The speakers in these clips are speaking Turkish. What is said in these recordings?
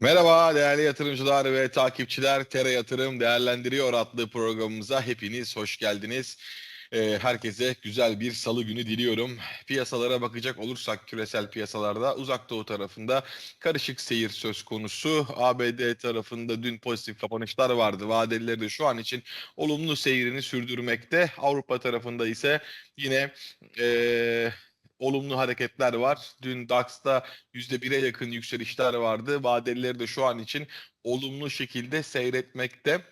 Merhaba değerli yatırımcılar ve takipçiler. Tera Yatırım Değerlendiriyor adlı programımıza hepiniz hoş geldiniz. Ee, herkese güzel bir salı günü diliyorum. Piyasalara bakacak olursak küresel piyasalarda uzak doğu tarafında karışık seyir söz konusu. ABD tarafında dün pozitif kapanışlar vardı. Vadelileri de şu an için olumlu seyrini sürdürmekte. Avrupa tarafında ise yine eee olumlu hareketler var. Dün DAX'ta %1'e yakın yükselişler vardı. Vadelileri de şu an için olumlu şekilde seyretmekte.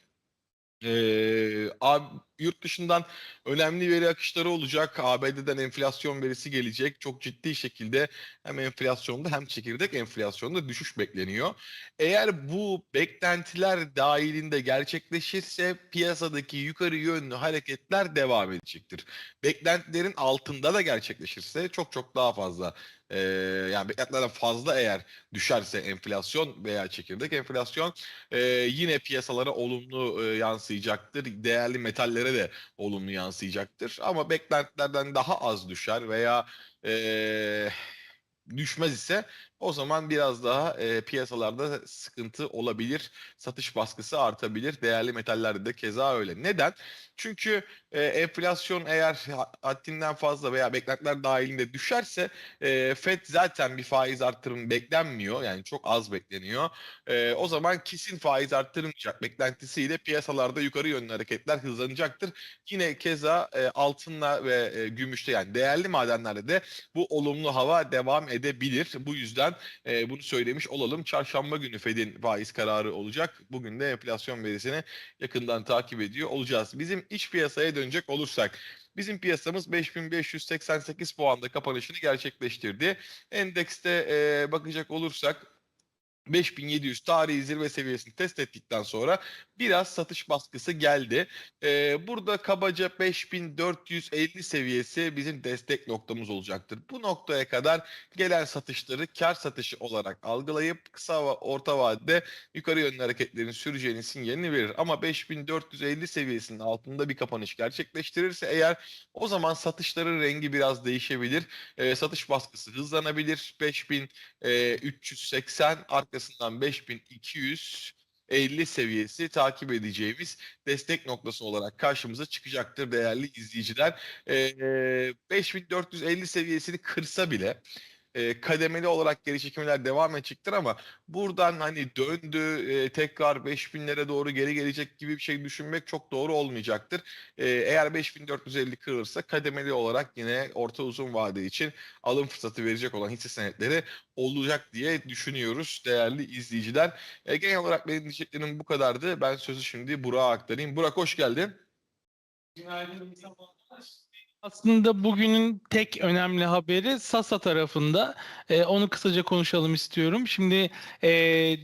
Ee, ab- yurt dışından önemli veri akışları olacak. ABD'den enflasyon verisi gelecek. Çok ciddi şekilde hem enflasyonda hem çekirdek enflasyonda düşüş bekleniyor. Eğer bu beklentiler dahilinde gerçekleşirse piyasadaki yukarı yönlü hareketler devam edecektir. Beklentilerin altında da gerçekleşirse çok çok daha fazla ee, yani beklentilerden fazla eğer düşerse enflasyon veya çekirdek enflasyon e, yine piyasalara olumlu e, yansıyacaktır. Değerli metallere de olumlu yansıyacaktır. Ama beklentilerden daha az düşer veya e, düşmez ise o zaman biraz daha e, piyasalarda sıkıntı olabilir. Satış baskısı artabilir. Değerli metallerde de keza öyle. Neden? Çünkü e, enflasyon eğer ha- haddinden fazla veya beklentiler dahilinde düşerse e, FED zaten bir faiz artırımı beklenmiyor. Yani çok az bekleniyor. E, o zaman kesin faiz arttırmayacak beklentisiyle piyasalarda yukarı yönlü hareketler hızlanacaktır. Yine keza e, altınla ve e, gümüşte yani değerli madenlerde de bu olumlu hava devam edebilir. Bu yüzden e, bunu söylemiş olalım. Çarşamba günü Fed'in faiz kararı olacak. Bugün de enflasyon verisini yakından takip ediyor olacağız. Bizim iç piyasaya dönecek olursak Bizim piyasamız 5588 puanda kapanışını gerçekleştirdi. Endekste e, bakacak olursak 5700 tarihi zirve seviyesini test ettikten sonra biraz satış baskısı geldi. Ee, burada kabaca 5450 seviyesi bizim destek noktamız olacaktır. Bu noktaya kadar gelen satışları kar satışı olarak algılayıp kısa ve orta vadede yukarı yönlü hareketlerin süreceğinin sinyalini verir. Ama 5450 seviyesinin altında bir kapanış gerçekleştirirse eğer o zaman satışların rengi biraz değişebilir. Ee, satış baskısı hızlanabilir. 5380 arkasından 5250 seviyesi takip edeceğimiz destek noktası olarak karşımıza çıkacaktır değerli izleyiciler. Ee, 5450 seviyesini kırsa bile e, kademeli olarak geri çekimler devam edecektir ama buradan hani döndü e, tekrar 5000'lere doğru geri gelecek gibi bir şey düşünmek çok doğru olmayacaktır. E, eğer 5450 kırılırsa kademeli olarak yine orta uzun vade için alım fırsatı verecek olan hisse senetleri olacak diye düşünüyoruz değerli izleyiciler. E, genel olarak benim diyeceklerim bu kadardı. Ben sözü şimdi Burak'a aktarayım. Burak hoş geldin. Günaydın. Aslında bugünün tek önemli haberi Sasa tarafında. Ee, onu kısaca konuşalım istiyorum. Şimdi e,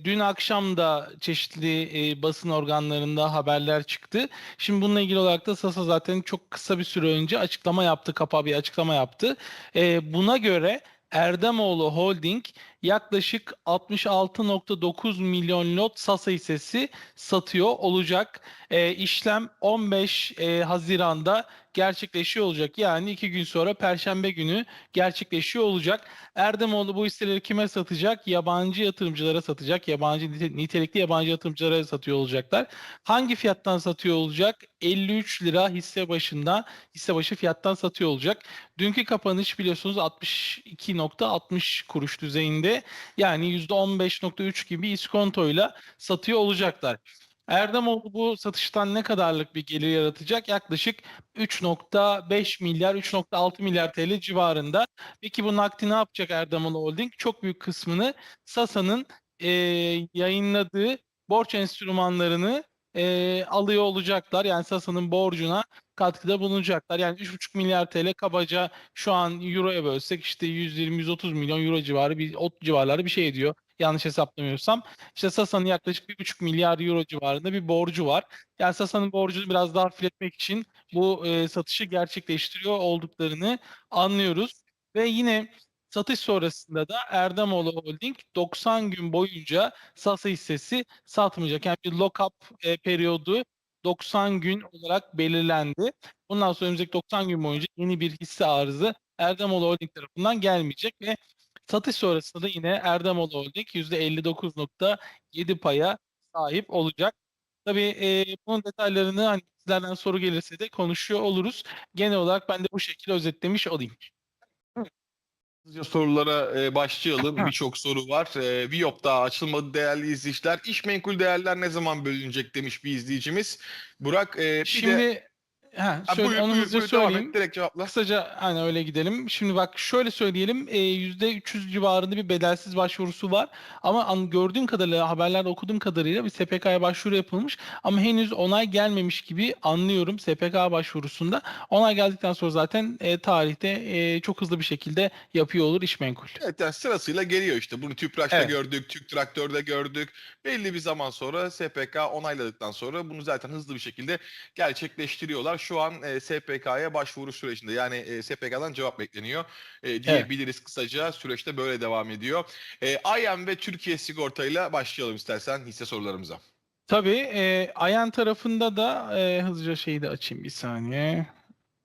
dün akşam da çeşitli e, basın organlarında haberler çıktı. Şimdi bununla ilgili olarak da Sasa zaten çok kısa bir süre önce açıklama yaptı, kapağı bir açıklama yaptı. E, buna göre Erdemoğlu Holding yaklaşık 66.9 milyon lot Sasa hissesi satıyor olacak. E, işlem 15 e, Haziran'da gerçekleşiyor olacak. Yani iki gün sonra Perşembe günü gerçekleşiyor olacak. Erdemoğlu bu hisseleri kime satacak? Yabancı yatırımcılara satacak. Yabancı nite- nitelikli yabancı yatırımcılara satıyor olacaklar. Hangi fiyattan satıyor olacak? 53 lira hisse başında hisse başı fiyattan satıyor olacak. Dünkü kapanış biliyorsunuz 62.60 kuruş düzeyinde. Yani %15.3 gibi iskontoyla satıyor olacaklar. Erdemoğlu bu satıştan ne kadarlık bir gelir yaratacak? Yaklaşık 3.5 milyar, 3.6 milyar TL civarında. Peki bu nakdi ne yapacak Erdemoğlu Holding? Çok büyük kısmını Sasa'nın e, yayınladığı borç enstrümanlarını e, alıyor olacaklar. Yani Sasa'nın borcuna katkıda bulunacaklar. Yani 3,5 milyar TL kabaca şu an euroya bölsek işte 120-130 milyon euro civarı bir o civarları bir şey ediyor. Yanlış hesaplamıyorsam. İşte Sasa'nın yaklaşık 1,5 milyar euro civarında bir borcu var. Yani Sasa'nın borcunu biraz daha hafifletmek için bu e, satışı gerçekleştiriyor olduklarını anlıyoruz. Ve yine satış sonrasında da Erdemoğlu Holding 90 gün boyunca Sasa hissesi satmayacak. Yani bir lock-up e, periyodu 90 gün olarak belirlendi. Bundan sonra önümüzdeki 90 gün boyunca yeni bir hisse arzı Erdemoğlu Holding tarafından gelmeyecek ve Satış sonrasında da yine Erdemoğlu Holding %59.7 paya sahip olacak. Tabii e, bunun detaylarını hani sizlerden soru gelirse de konuşuyor oluruz. Genel olarak ben de bu şekilde özetlemiş olayım. Hızlıca sorulara e, başlayalım. Birçok soru var. E, Viyop daha açılmadı değerli izleyiciler. İş menkul değerler ne zaman bölünecek demiş bir izleyicimiz. Burak e, bir Şimdi de... ha, Ha, söyle, buyur, onu buyur, hızlıca buyur, devam et. söyleyeyim. Direkt cevapla. Kısaca hani öyle gidelim. Şimdi bak şöyle söyleyelim. E, %300 civarında bir bedelsiz başvurusu var. Ama an, gördüğüm kadarıyla haberlerde okuduğum kadarıyla bir SPK'ya başvuru yapılmış. Ama henüz onay gelmemiş gibi anlıyorum SPK başvurusunda. Onay geldikten sonra zaten e, tarihte e, çok hızlı bir şekilde yapıyor olur iş menkul. Evet yani sırasıyla geliyor işte. Bunu Tüpraş'ta Evet. gördük, Türk Traktör'de gördük. Belli bir zaman sonra SPK onayladıktan sonra bunu zaten hızlı bir şekilde gerçekleştiriyorlar. Şu an e, SPK'ya başvuru sürecinde yani e, SPK'dan cevap bekleniyor e, diyebiliriz kısaca. Süreçte böyle devam ediyor. E, IM ve Türkiye Sigorta'yla başlayalım istersen hisse sorularımıza. Tabii e, Ayan tarafında da e, hızlıca şeyi de açayım bir saniye.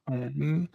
Hmm.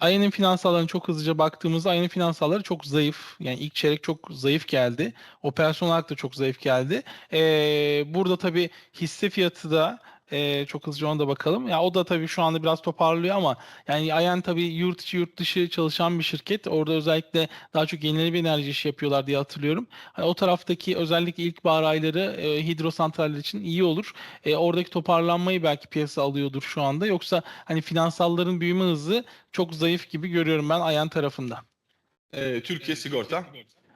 Aya'nın finansallarına çok hızlıca baktığımızda Aya'nın finansalları çok zayıf. Yani ilk çeyrek çok zayıf geldi. Operasyon olarak da çok zayıf geldi. Ee, burada tabii hisse fiyatı da e, çok hızlıca ona da bakalım. Ya o da tabii şu anda biraz toparlıyor ama yani Ayan tabii yurt içi yurt dışı çalışan bir şirket. Orada özellikle daha çok yenilenebilir enerji işi yapıyorlar diye hatırlıyorum. Hani o taraftaki özellikle ilkbahar ayları e, hidrosantraller için iyi olur. E, oradaki toparlanmayı belki piyasa alıyordur şu anda. Yoksa hani finansalların büyüme hızı çok zayıf gibi görüyorum ben Ayan tarafında. E, Türkiye Sigorta.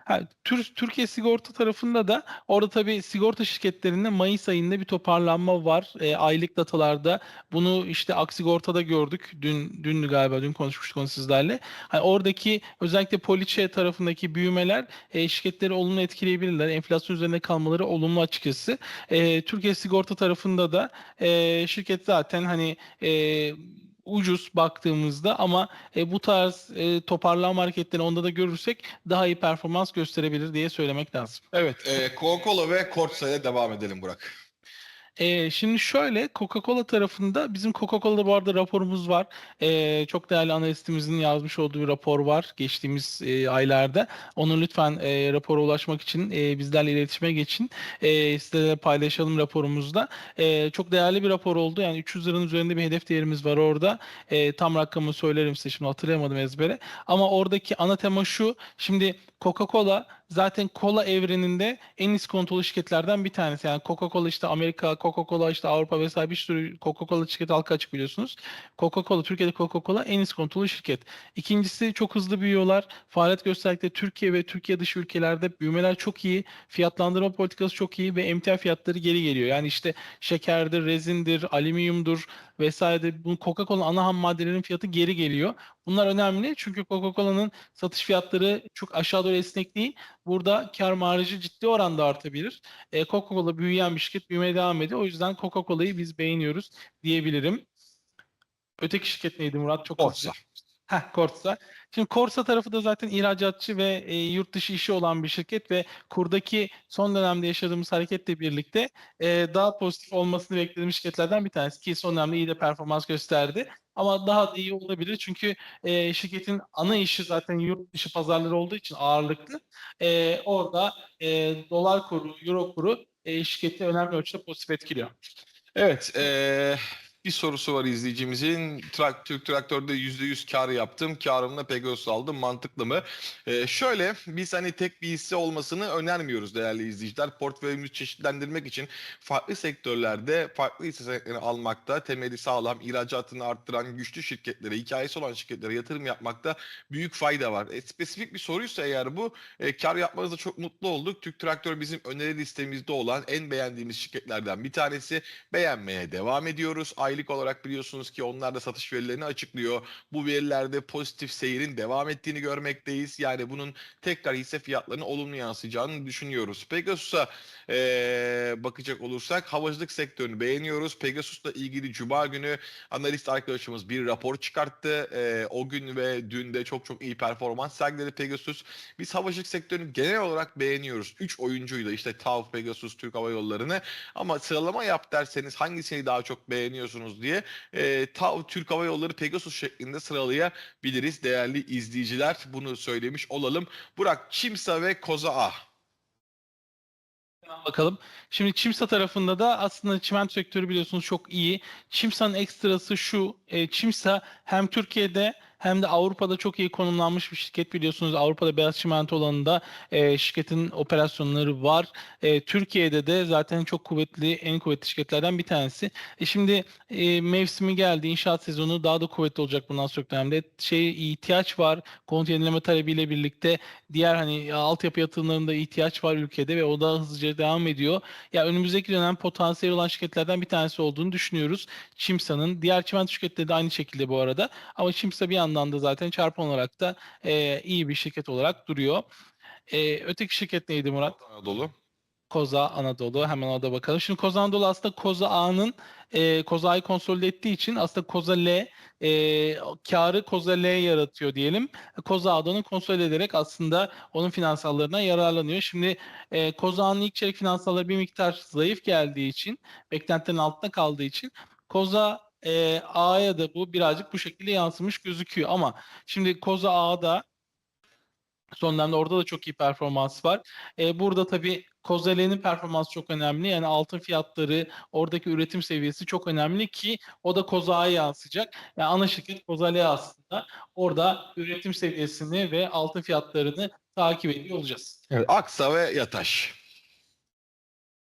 Ha, Tür- Türkiye sigorta tarafında da orada tabii sigorta şirketlerinde Mayıs ayında bir toparlanma var. E, aylık datalarda bunu işte Aksigorta'da gördük. Dün dündü galiba dün konuşmuştuk onu sizlerle. Hani oradaki özellikle poliçe tarafındaki büyümeler e, şirketleri olumlu etkileyebilirler. Enflasyon üzerinde kalmaları olumlu açıkçası. E, Türkiye sigorta tarafında da e, şirket zaten hani e, ucuz baktığımızda ama e, bu tarz e, toparlanma hareketleri onda da görürsek daha iyi performans gösterebilir diye söylemek lazım. Evet, e, Coca-Cola ve Cortsa'ya devam edelim Burak. E, şimdi şöyle Coca-Cola tarafında bizim Coca-Cola'da bu arada raporumuz var. E, çok değerli analistimizin yazmış olduğu bir rapor var geçtiğimiz e, aylarda. Onu lütfen e, rapora ulaşmak için e, bizlerle iletişime geçin. E, sizlerle paylaşalım raporumuzda. E, çok değerli bir rapor oldu. Yani 300 liranın üzerinde bir hedef değerimiz var orada. E, tam rakamı söylerim size şimdi hatırlayamadım ezbere. Ama oradaki ana tema şu. Şimdi Coca-Cola zaten kola evreninde en iskontrolu şirketlerden bir tanesi. Yani Coca-Cola işte Amerika, Coca-Cola işte Avrupa vesaire bir sürü Coca-Cola şirketi halka açık biliyorsunuz. Coca-Cola, Türkiye'de Coca-Cola en iskontrolu şirket. İkincisi çok hızlı büyüyorlar. Faaliyet gösterdikleri Türkiye ve Türkiye dışı ülkelerde büyümeler çok iyi. Fiyatlandırma politikası çok iyi ve emtia fiyatları geri geliyor. Yani işte şekerdir, rezindir, alüminyumdur vesaire. Bu Coca-Cola ana ham maddelerinin fiyatı geri geliyor. Bunlar önemli çünkü Coca-Cola'nın satış fiyatları çok aşağı doğru esnek değil. Burada kar marjı ciddi oranda artabilir. E, Coca-Cola büyüyen bir şirket büyümeye devam ediyor. O yüzden Coca-Cola'yı biz beğeniyoruz diyebilirim. Öteki şirket neydi Murat? Çok Corsa. Heh, Corsa. Şimdi Corsa tarafı da zaten ihracatçı ve e, yurt dışı işi olan bir şirket ve kurdaki son dönemde yaşadığımız hareketle birlikte e, daha pozitif olmasını beklediğimiz şirketlerden bir tanesi ki son dönemde iyi de performans gösterdi. Ama daha da iyi olabilir çünkü e, şirketin ana işi zaten yurt dışı pazarları olduğu için ağırlıklı. E, orada e, dolar kuru, euro kuru e, şirketi önemli ölçüde pozitif etkiliyor. Evet, eee, bir sorusu var izleyicimizin. Trak, Türk Traktör'de %100 kar yaptım. Karımla Pegasus aldım. Mantıklı mı? Eee, şöyle, biz hani tek bir hisse olmasını önermiyoruz değerli izleyiciler. Portföyümüzü çeşitlendirmek için farklı sektörlerde farklı hisse senetlerini almakta, temeli sağlam, ihracatını arttıran güçlü şirketlere, hikayesi olan şirketlere yatırım yapmakta büyük fayda var. E, spesifik bir soruysa eğer bu, e, kar yapmanızda çok mutlu olduk. Türk Traktör bizim öneri listemizde olan en beğendiğimiz şirketlerden bir tanesi beğenmeye devam ediyoruz. Aylık olarak biliyorsunuz ki onlar da satış verilerini açıklıyor. Bu verilerde pozitif seyrin devam ettiğini görmekteyiz. Yani bunun tekrar hisse fiyatlarına olumlu yansıyacağını düşünüyoruz. Pegasus'a eee, bakacak olursak havacılık sektörünü beğeniyoruz. Pegasus'la ilgili Cuma günü analist arkadaşımız bir rapor çıkarttı. Eee, o gün ve dün de çok çok iyi performans sergiledi Pegasus. Biz havacılık sektörünü genel olarak beğeniyoruz. 3 oyuncuyla işte TAV, Pegasus, Türk Hava Yolları'nı ama sıralama yap derseniz hangisini daha çok beğeniyorsunuz düşünüyorsunuz diye e, TAV Türk Hava Yolları Pegasus şeklinde sıralayabiliriz değerli izleyiciler. Bunu söylemiş olalım. Burak Çimsa ve Koza A. Bakalım. Şimdi Çimsa tarafında da aslında çimento sektörü biliyorsunuz çok iyi. Çimsa'nın ekstrası şu. E, Çimsa hem Türkiye'de hem de Avrupa'da çok iyi konumlanmış bir şirket biliyorsunuz. Avrupa'da beyaz çimento alanında e, şirketin operasyonları var. E, Türkiye'de de zaten çok kuvvetli, en kuvvetli şirketlerden bir tanesi. E, şimdi e, mevsimi geldi. İnşaat sezonu daha da kuvvetli olacak bundan sonraki dönemde. Şey ihtiyaç var. Konut talebiyle birlikte diğer hani altyapı yatırımlarında ihtiyaç var ülkede ve o da hızlıca devam ediyor. Ya önümüzdeki dönem potansiyel olan şirketlerden bir tanesi olduğunu düşünüyoruz. Çimsa'nın. Diğer çimento şirketleri de aynı şekilde bu arada. Ama Çimsa bir yandan da zaten çarpan olarak da e, iyi bir şirket olarak duruyor. E, öteki şirket neydi Murat? Anadolu. Koza Anadolu. Hemen orada bakalım. Şimdi Koza Anadolu aslında Koza A'nın e, Koza A'yı konsolide ettiği için aslında Koza L e, karı Koza L yaratıyor diyelim. Koza A'danı konsolide ederek aslında onun finansallarına yararlanıyor. Şimdi e, Koza A'nın ilk çeyrek finansalları bir miktar zayıf geldiği için, beklentilerin altında kaldığı için Koza e, A'ya da bu birazcık bu şekilde yansımış gözüküyor. Ama şimdi Koza A'da Son dönemde orada da çok iyi performans var. E, burada tabii Kozele'nin performansı çok önemli. Yani altın fiyatları, oradaki üretim seviyesi çok önemli ki o da Koza'ya yansıyacak. Yani ana şirket Kozele aslında. Orada üretim seviyesini ve altın fiyatlarını takip ediyor olacağız. Evet. Aksa ve Yataş.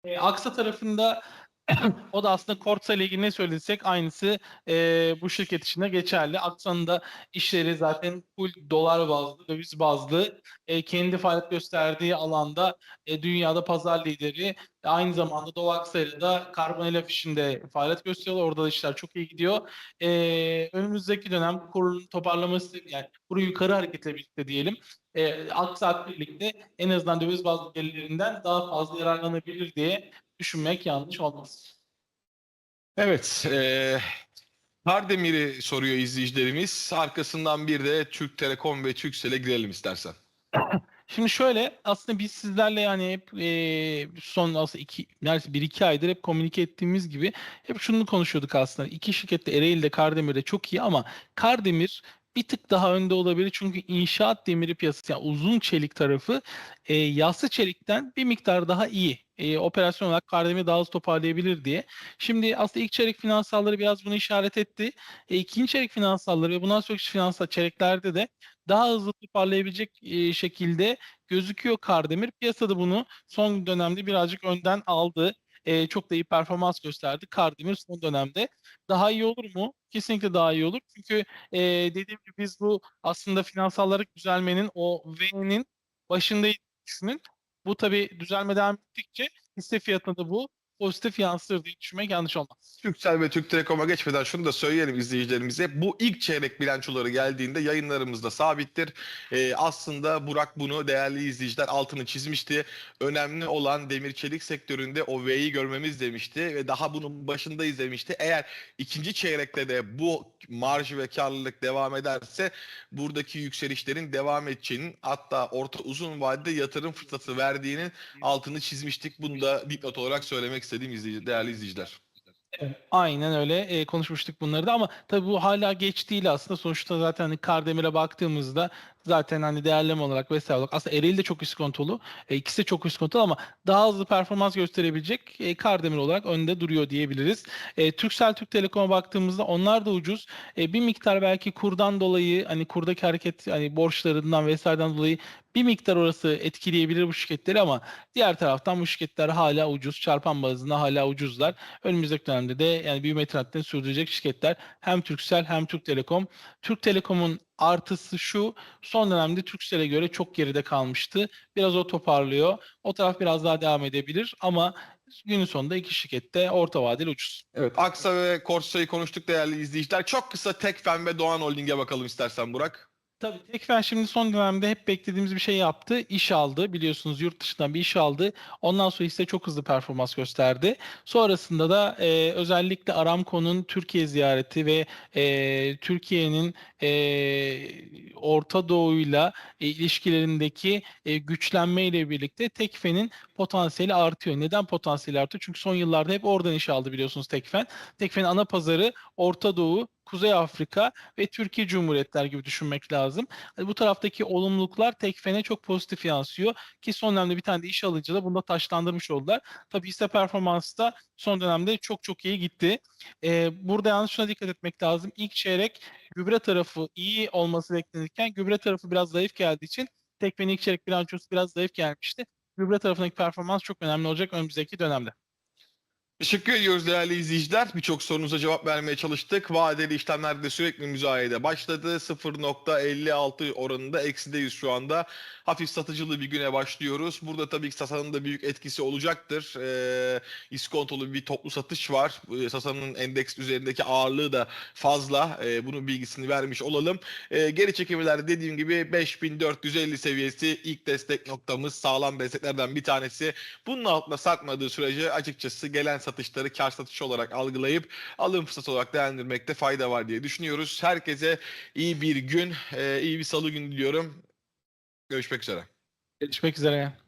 E, Aksa tarafında o da aslında Korsa ile ilgili ne söylesek aynısı e, bu şirket için de geçerli. Aksa'nın da işleri zaten full dolar bazlı, döviz bazlı. E, kendi faaliyet gösterdiği alanda e, dünyada pazar lideri. Aynı zamanda Doğu Aksa'yla da karbon elaf işinde faaliyet gösteriyorlar. Orada da işler çok iyi gidiyor. E, önümüzdeki dönem kurun toparlaması yani kuru yukarı hareketle birlikte diyelim. E, Aksa birlikte en azından döviz bazlı gelirlerinden daha fazla yararlanabilir diye düşünmek yanlış olmaz. Evet. E, Kardemir'i soruyor izleyicilerimiz. Arkasından bir de Türk Telekom ve Türksel'e girelim istersen. Şimdi şöyle aslında biz sizlerle yani hep e, son aslında iki, neredeyse bir iki aydır hep komünike ettiğimiz gibi hep şunu konuşuyorduk aslında. İki şirket de Ereğli'de Kardemir'de çok iyi ama Kardemir bir tık daha önde olabilir çünkü inşaat demiri piyasası yani uzun çelik tarafı e, yassı çelikten bir miktar daha iyi. E, operasyon olarak Kardemir daha hızlı toparlayabilir diye. Şimdi aslında ilk çeyrek finansalları biraz bunu işaret etti. E, ikinci çeyrek finansalları ve bundan sonraki finansal çeyreklerde de daha hızlı toparlayabilecek e, şekilde gözüküyor Kardemir. Piyasada bunu son dönemde birazcık önden aldı. E, çok da iyi performans gösterdi. Kardemir son dönemde. Daha iyi olur mu? Kesinlikle daha iyi olur. Çünkü e, dediğim gibi biz bu aslında finansalları düzelmenin o V'nin başındayız düşünün. Bu tabii düzelme devam ettikçe hisse fiyatına da bu pozitif yansır diye düşünmek yanlış olmaz. Türksel ve Türk Telekom'a geçmeden şunu da söyleyelim izleyicilerimize. Bu ilk çeyrek bilançoları geldiğinde yayınlarımızda sabittir. Ee, aslında Burak bunu değerli izleyiciler altını çizmişti. Önemli olan demir çelik sektöründe o V'yi görmemiz demişti ve daha bunun başındayız demişti. Eğer ikinci çeyrekte de bu marj ve karlılık devam ederse buradaki yükselişlerin devam edeceğinin hatta orta uzun vadede yatırım fırsatı verdiğinin altını çizmiştik. Bunu da dipnot olarak söylemek istediğim izleyici, değerli izleyiciler. Aynen öyle e, konuşmuştuk bunları da ama tabii bu hala geç değil aslında. Sonuçta zaten hani Kardemir'e baktığımızda zaten hani değerleme olarak vesaire olarak aslında Ereğli de çok iskontolu. E, ikisi de çok iskontolu ama daha hızlı performans gösterebilecek e, Kardemir olarak önde duruyor diyebiliriz. E, Turkcell Türk Telekom'a baktığımızda onlar da ucuz. E, bir miktar belki kurdan dolayı hani kurdaki hareket hani borçlarından vesaireden dolayı bir miktar orası etkileyebilir bu şirketleri ama diğer taraftan bu şirketler hala ucuz. Çarpan bazında hala ucuzlar. Önümüzdeki dönemde de yani büyüme trendini sürdürecek şirketler hem Turkcell hem Türk Telekom. Türk Telekom'un artısı şu son dönemde Turkcell'e göre çok geride kalmıştı. Biraz o toparlıyor. O taraf biraz daha devam edebilir ama günün sonunda iki şirket de orta vadeli ucuz. Evet Aksa ve Korsa'yı konuştuk değerli izleyiciler. Çok kısa Tekfen ve Doğan Holding'e bakalım istersen Burak. Tabii Tekfen şimdi son dönemde hep beklediğimiz bir şey yaptı. İş aldı. Biliyorsunuz yurt dışından bir iş aldı. Ondan sonra ise çok hızlı performans gösterdi. Sonrasında da e, özellikle Aramco'nun Türkiye ziyareti ve e, Türkiye'nin e, Orta Doğu'yla e, ilişkilerindeki e, güçlenmeyle birlikte Tekfen'in potansiyeli artıyor. Neden potansiyeli artıyor? Çünkü son yıllarda hep oradan iş aldı biliyorsunuz Tekfen. Tekfen'in ana pazarı Orta Doğu, Kuzey Afrika ve Türkiye Cumhuriyetler gibi düşünmek lazım. Hani bu taraftaki olumluluklar Tekfen'e çok pozitif yansıyor ki son dönemde bir tane de iş alıcı da bunu da taşlandırmış oldular. Tabii hisse performansı da son dönemde çok çok iyi gitti. Ee, burada yalnız şuna dikkat etmek lazım. İlk çeyrek gübre tarafı iyi olması beklenirken gübre tarafı biraz zayıf geldiği için Tekfen'in ilk çeyrek bilançosu biraz zayıf gelmişti. Gübre tarafındaki performans çok önemli olacak önümüzdeki dönemde. Teşekkür ediyoruz değerli izleyiciler. Birçok sorunuza cevap vermeye çalıştık. Vadeli işlemlerde sürekli müzayede başladı. 0.56 oranında eksideyiz şu anda. Hafif satıcılı bir güne başlıyoruz. Burada tabii ki Sasa'nın da büyük etkisi olacaktır. Ee, iskontolu bir toplu satış var. Ee, Sasa'nın endeks üzerindeki ağırlığı da fazla. Ee, bunun bilgisini vermiş olalım. Ee, geri çekimlerde dediğim gibi 5450 seviyesi ilk destek noktamız. Sağlam desteklerden bir tanesi. Bunun altında sarkmadığı sürece açıkçası gelen satışları kar satışı olarak algılayıp alım fırsatı olarak değerlendirmekte fayda var diye düşünüyoruz. Herkese iyi bir gün, e, iyi bir salı günü diliyorum. Görüşmek üzere. Görüşmek üzere.